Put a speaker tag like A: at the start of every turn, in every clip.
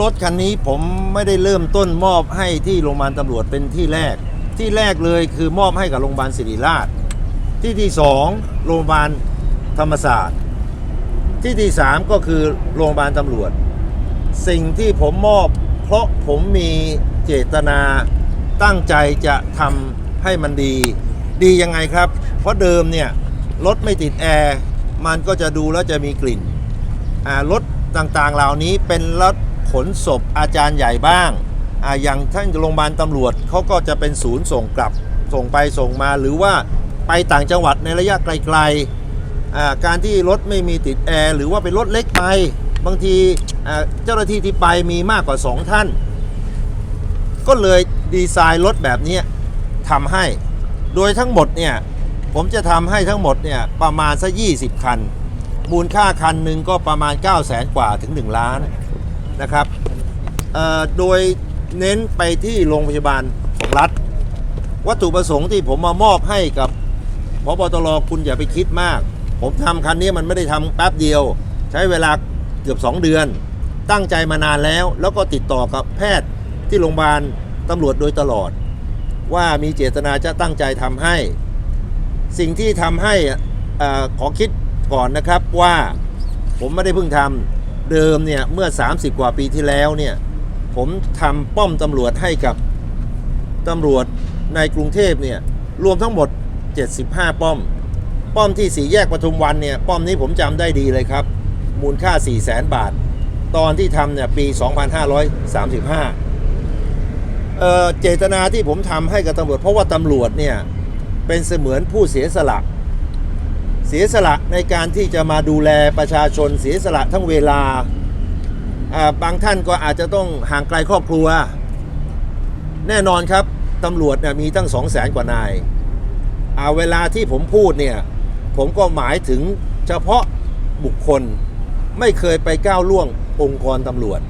A: รถคันนี้ผมไม่ได้เริ่มต้นมอบให้ที่โรงพยาบาลตำรวจเป็นที่แรก ที่แรกเลยคือมอบให้กับโรงพยาบาลศิริราช ที่ที่สองโรงพยาบาลธรรมศาสตร์ ที่ที่สามก็คือโรงพยาบาลตำรวจ สิ่งที่ผมมอบเพราะผมมีเจตนาตั้งใจจะทำให้มันดี ดียังไงครับ เพราะเดิมเนี่ยรถไม่ติดแอร์มันก็จะดูแล้วจะมีกลิ่นอ่ารถต่างๆ เหล่านี้เป็นรถ ขนศพอาจารย์ใหญ่บ้างออย่างท่านโรงพยาบาลตำรวจเขาก็จะเป็นศูนย์ส่งกลับส่งไปส่งมาหรือว่าไปต่างจังหวัดในระยะไกลๆการที่รถไม่มีติดแอร์หรือว่าเป็นรถเล็กไปบางทีเจ้าหน้าที่ที่ไปมีมากกว่า 2 ท่าน ก็เลยดีไซน์รถแบบนี้ทำให้ โดยทั้งหมดเนี่ยผมจะทำให้ทั้งหมดเนี่ยประมาณสัก20 คัน มูลค่าคันหนึ่งก็ประมาณ 9 0 0แสนกว่าถึง 1 ล้าน นะครับโดยเน้นไปที่โรงพยาบาลของรัฐ วัตถุประสงค์ที่ผมมามอบให้กับพบตรคุณอย่าไปคิดมาก ผมทำคันนี้มันไม่ได้ทำแป๊บเดียว ใช้เวลาเกือบ 2 เดือน ตั้งใจมานานแล้ว แล้วก็ติดต่อกับแพทย์ที่โรงพยาบาลตำรวจโดยตลอด ว่ามีเจตนาจะตั้งใจทำให้ สิ่งที่ทำให้ออขอคิดก่อนนะครับว่าผมไม่ได้เพิ่งทำ เดิมเนี่ยเมื่อ 30 กว่าปีที่แล้วเนี่ยผมทำป้อมตำรวจให้กับตำรวจในกรุงเทพเนี่ยรวมทั้งหมด 75 ป้อม ป้อมที่สี่แยกปทุมวันเนี่ยป้อมนี้ผมจำได้ดีเลยครับ มูลค่า 4 0 0แสนบาท ตอนที่ทำเนี่ยปี 2535เอ่อเจตนาที่ผมทำให้กับตำรวจ เพราะว่าตำรวจเนี่ยเป็นเสมือนผู้เสียสละ เสียสละในการที่จะมาดูแลประชาชนเสียสละทั้งเวลา บางท่านก็อาจจะต้องห่างไกลครอบครัว แน่นอนครับตำรวจมีตั้ง2 0 0แสนกว่านายาเวลาที่ผมพูดเนี่ยผมก็หมายถึงเฉพาะบุคคลไม่เคยไปก้าวล่วงองค์กรตำรวจ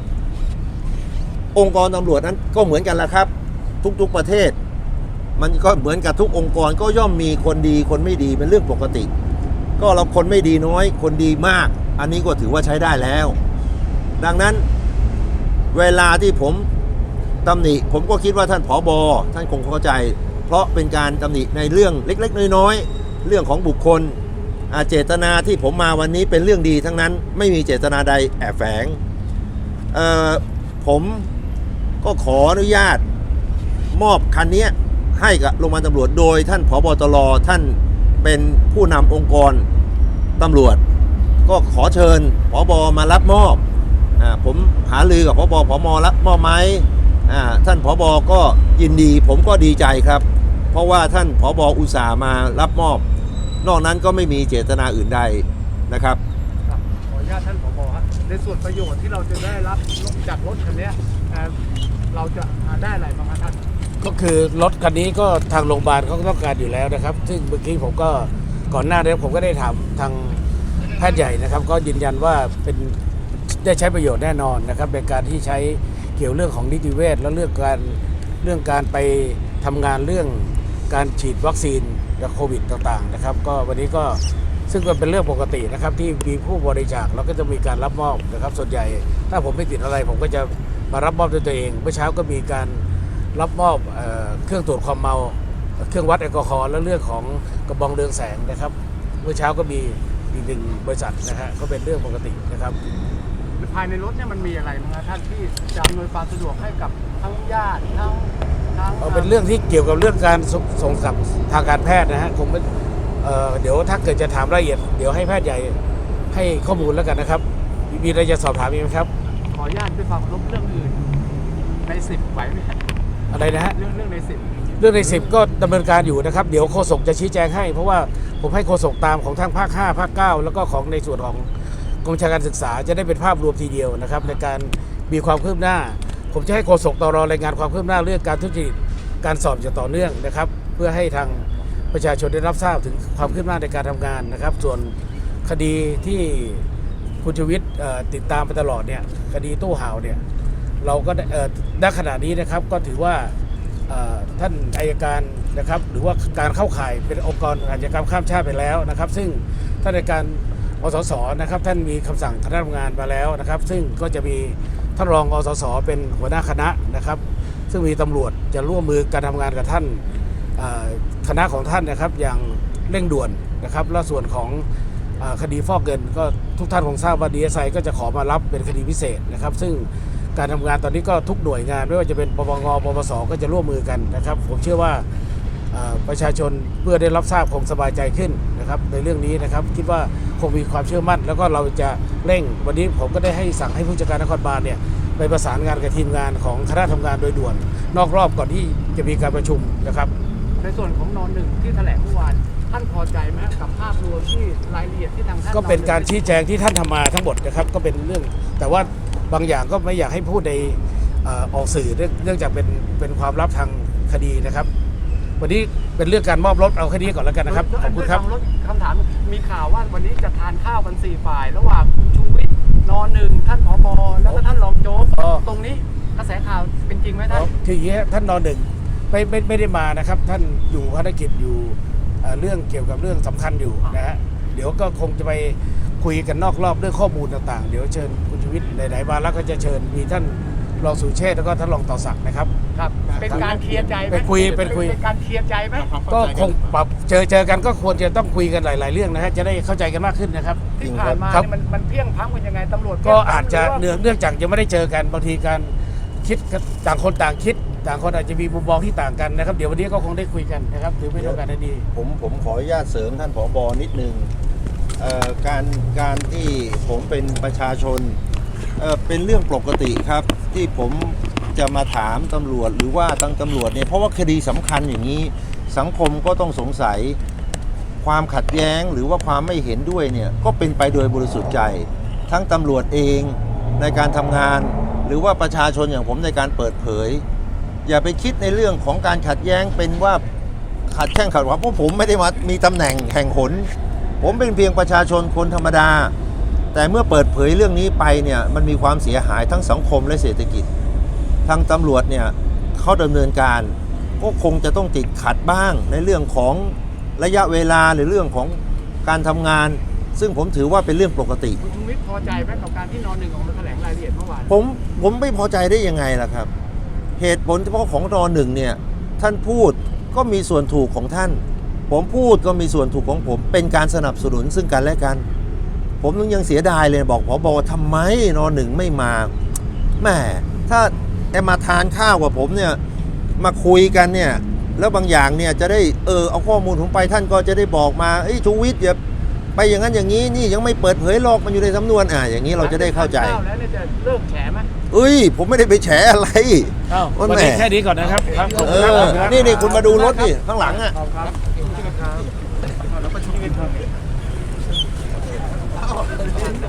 A: องค์กรตำรวจนั้นก็เหมือนกันละครับ ทุกๆประเทศ มันก็เหมือนกับทุกองค์กรก็ย่อมมีคนดีคนไม่ดีเป็นเรื่องปกติ ก็เราคนไม่ดีน้อย คนดีมาก อันนี้ก็ถือว่าใช้ได้แล้ว ดังนั้นเวลาที่ผมตำหนิ ผมก็คิดว่าท่านผอบอท่านคงเข้าใจ เพราะเป็นการตำหนิในเรื่องเล็ก ๆ น้อยๆเรื่องของบุคคลเจตนาที่ผมมาวันนี้เป็นเรื่องดีทั้งนั้นไม่มีเจตนาใดแอบแฝงผมก็ขออนุญาตมอบคันนี้ให้กับโรงพยาบาลตำรวจโดยท่านผบตรท่าน เป็นผู้นำองค์กรตำรวจ ก็ขอเชิญผบมารับมอบอาผมหาลือกับผบผอมรับมอบไหมอ่าท่านผบก็ยินดี ผมก็ดีใจครับ เพราะว่าท่านผบอุตส่าห์มารับมอบ นอกนั้นก็ไม่มีเจตนาอื่นใดนะครับ
B: ขออนุญาตท่านผอบฮะในส่วนประโยชน์ที่เราจะได้รับจากรถคันนี้เราจะได้อะไรบ้างครับท่าน
C: ก็คือรถคันนี้ก็ทางโรงพยาบาลเขาก็ต้องการอยู่แล้วนะครับ ซึ่งเมื่อกี้ผมก็ก่อนหน้านี้ผมก็ได้ถามทางแพทย์ใหญ่นะครับ ก็ยืนยันว่าเป็นได้ใช้ประโยชน์แน่นอนนะครับในการที่ใช้เกี่ยวเรื่องของนิติเวชและเรื่องการเรื่องการไปทำงานเรื่องการฉีดวัคซีนกับโควิดต่างๆนะครับ ก็วันนี้ก็ซึ่งก็เป็นเรื่องปกตินะครับ ที่มีผู้บริจาคแล้วก็จะมีการรับมอบนะครับ ส่วนใหญ่ ถ้าผมไม่ติดอะไรผมก็จะมารับมอบด้วยตัวเองเมื่อเช้าก็มีการ รับมอบเออเครื่องตรวจความเมา เครื่องวัดแอลกอฮอล์และเรื่องของกระบองเรืองแสงนะครับ เมื่อเช้าก็มีอีกหนึ่งบริษัทนะฮะก็เป็นเรื่องปกตินะครับ
B: ภายในรถเนี่ยมันมีอะไรบ้างครับท่านที่จะอำนวยความสะดวกให้กับทั้งญาติทั้งทั้ง
C: เอาเป็นเรื่องที่เกี่ยวกับเรื่องการสส่งสับทางการแพทย์นะฮะคงไม่เอ่อเดี๋ยวถ้าเกิดจะถามรายละเอียดเดี๋ยวให้แพทย์ใหญ่ให้ข้อมูลแล้วกันนะครับ มีมีอะไรจะสอบถามอีกไหมครับ
B: ขออนุญาตด้วยความเคารพเรื่องอื่นในสิบไหวไหมครับ
C: อะไรนะฮะ
B: เรื่องเรื่องในสิบ
C: เรื่องในสิบก็ดำเนินการอยู่นะครับ เดี๋ยวโฆษกจะชี้แจงให้ เพราะว่าผมให้โฆษกตามของทั้งภาค 5 ภาค 9 แล้วก็ของในส่วนของกรมวิชาการศึกษาจะได้เป็นภาพรวมทีเดียวนะครับ ในการมีความคืบหน้า ผมจะให้โฆษกตรรายงานความคืบหน้าเรื่องการทุจริตการสอบอย่างต่อเนื่องนะครับ เพื่อให้ทางประชาชนได้รับทราบถึงความคืบหน้าในการทำงานนะครับ ส่วนคดีที่คุณชูวิทย์เอ่อติดตามไปตลอดเนี่ยคดีตู้ห่าวเนี่ย เราก็ได้เอ่อณขณะนี้นะครับก็ถือว่าท่านอายการนะครับ หรือว่าการเข้าข่ายเป็นองค์กรอาชญากรรมข้ามชาติไปแล้วนะครับ ซึ่งท่านอัยการอสสนะครับ ท่านมีคำสั่งคณะทำงานมาแล้วนะครับ ซึ่งก็จะมีท่านรองอสสเป็นหัวหน้าคณะนะครับ ซึ่งมีตำรวจจะร่วมมือการทำงานกับท่านคณะของท่านนะครับอย่างเร่งด่วนนะครับและส่วนของคดีฟอกเงินก็ทุกท่านคงทราบว่าดีเอสไอก็จะขอมารับเป็นคดีพิเศษนะครับ ซึ่ง การทำงานตอนนี้ก็ทุกหน่วยงาน ไม่ว่าจะเป็นปปงปปสก็จะร่วมมือกันนะครับ ผมเชื่อว่าเอ่อประชาชนเพื่อได้รับทราบคงสบายใจขึ้นนะครับ ในเรื่องนี้นะครับคิดว่าคงมีความเชื่อมั่น แล้วก็เราจะเร่งวันนี้ผมก็ได้ให้สั่งให้ผู้จัดการนครบาลเนี่ยไปประสานงานกับทีมงานของคณะทำงานโดยด่วน นอกรอบก่อนที่จะมีการประชุมนะครับ
B: ในส่วนของนอนหนึ่งที่แถลงเมื่อวานท่านพอใจไหมกับภาพรวมที่รายละเอียดที่ทางท่าน
C: ก็เป็นการ
B: นหง
C: ชี้แจงที่ท่านทำมาทั้งหมดนะครับ ก็เป็นเรื่องแต่ว่า บางอย่างก็ไม่อยากให้พูดในเอ่อออกสื่อเนื่องเนื่องจากเป็นเป็นความลับทางคดีนะครับ วันนี้เป็นเรื่องการมอบรถเอาแค่นี้ก่อนแล้วกันนะครับขอบคุณครับ
B: ด้วยคำถามมีข่าวว่าวันนี้จะทานข้าวกันสี่ฝ่าย ระหว่างคุณชูวิทย์นอนหนึ่งท่านผบแล้วก็ท่านรองโจ๊ก
C: อ๋อ
B: ตรงนี้กระแสข่าวเป็นจริงไหมท่าน
C: คืออย่างนี้ฮะท่านนอนหนึ่งไม่ไม่ไม่ได้มานะครับ ท่านอยู่ภารกิจอยู่เอ่อเรื่องเกี่ยวกับเรื่องสำคัญอยู่นะฮะเดี๋ยวก็คงจะไปคุยกันนอกรอบเรื่องข้อมูลต่างๆ เดี๋ยวเชิญคุณชู วิทย์ไหนๆมาแล้วก็จะเชิญมีท่านรองสุเชษฐ์แล้วก็ท่านรองต่อศักดิ์นะครับ
B: ครับ เป็นการเคลียร์ใจไหม
C: ไปคุยไปคุย
B: เป็นการเคลียร์ใจไหม
C: ก็คงปรับเจอเจอกันก็ควรจะต้องคุยกันหลาย ๆ เรื่องนะฮะจะได้เข้าใจกันมากขึ้นนะครับ
B: ที่ผ่านมา
C: ครับ
B: เนี่ยมันมันเพี้ยงพล้ำกันยังไงตำรวจ
C: ก็อาจจะ
B: หรื
C: เนื่องเนื่องจากยังไม่ได้เจอกันบางทีการคิดต่างคนต่างคิด ต่างคนอาจจะมีมุมมองที่ต่างกันนะครับ เดี๋ยววันนี้ก็คงได้คุยกันนะครับถือเป็นโอกาสอันดี
A: ผมผมขออนุญาตเสริมท่านผอบอนิดนึงเอ่อการการที่ผมเป็นประชาชน เป็นเรื่องปกติครับ ที่ผมจะมาถามตำรวจหรือว่าตั้งตำรวจเนี่ยเพราะว่าคดีสำคัญอย่างนี้ สังคมก็ต้องสงสัยความขัดแย้งหรือว่าความไม่เห็นด้วยเนี่ยก็เป็นไปโดยบริสุทธิ์ใจ ทั้งตำรวจเองในการทำงาน หรือว่าประชาชนอย่างผมในการเปิดเผย อย่าไปคิดในเรื่องของการขัดแย้งเป็นว่าขัดแข้งขัดขวาเพราะผมไม่ได้มามีตำแหน่งแห่งหน ผมเป็นเพียงประชาชนคนธรรมดา แต่เมื่อเปิดเผยเรื่องนี้ไปเนี่ยมันมีความเสียหายทั้งสังคมและเศรษฐกิจ ทางตำรวจเนี่ยเขาดำเนินการก็คงจะต้องติดขัดบ้างในเรื่องของระยะเวลาหรือเรื่องของการทำงาน ซึ่งผมถือว่าเป็นเรื่องปกติ
B: คุณชูวิทย์พอใจไหมกับการที่นอนหนึ่งออกมาแถลงรายละเอียดเมื่อวาน
A: ผมผมไม่พอใจได้ยังไงล่ะครับ เหตุผลเฉพาะของรอหนึ่งเนี่ยท่านพูดก็มีส่วนถูกของท่าน ผมพูดก็มีส่วนถูกของผม เป็นการสนับสนุนซึ่งกันและกัน ผมยังเสียดายเลยบอกพอบอทำไมนอหนึ่งไม่มาแหม่ถ้าแอมาทานข้าวกับผมเนี่ยมาคุยกันเนี่ยแล้วบางอย่างเนี่ยจะได้เออเอาข้อมูลผมไปท่านก็จะได้บอกมาเอ้ยชูวิทย์อย่าไปอย่างนั้นอย่างนี้นี่ยังไม่เปิดเผยหรอกมันอยู่ในสำนวนอ่าอย่างนี้เราจะได้เข้าใจ
B: หลังจกทนข้วแล้วเนี่ยจะเลิกแฉไหม
A: เอ้ย ผมไม่ได้ไปแฉอะไร
C: ๆอ้าว
A: โอ้ย
C: วันนี้
A: แหม่
C: แค่นี้ก่อนนะครับครับขอบ
A: เอ
C: คุณค
A: อ
C: รับ
A: นี่นี่คุณมาดูรถนี่ข้างหลังอะ
B: ครับ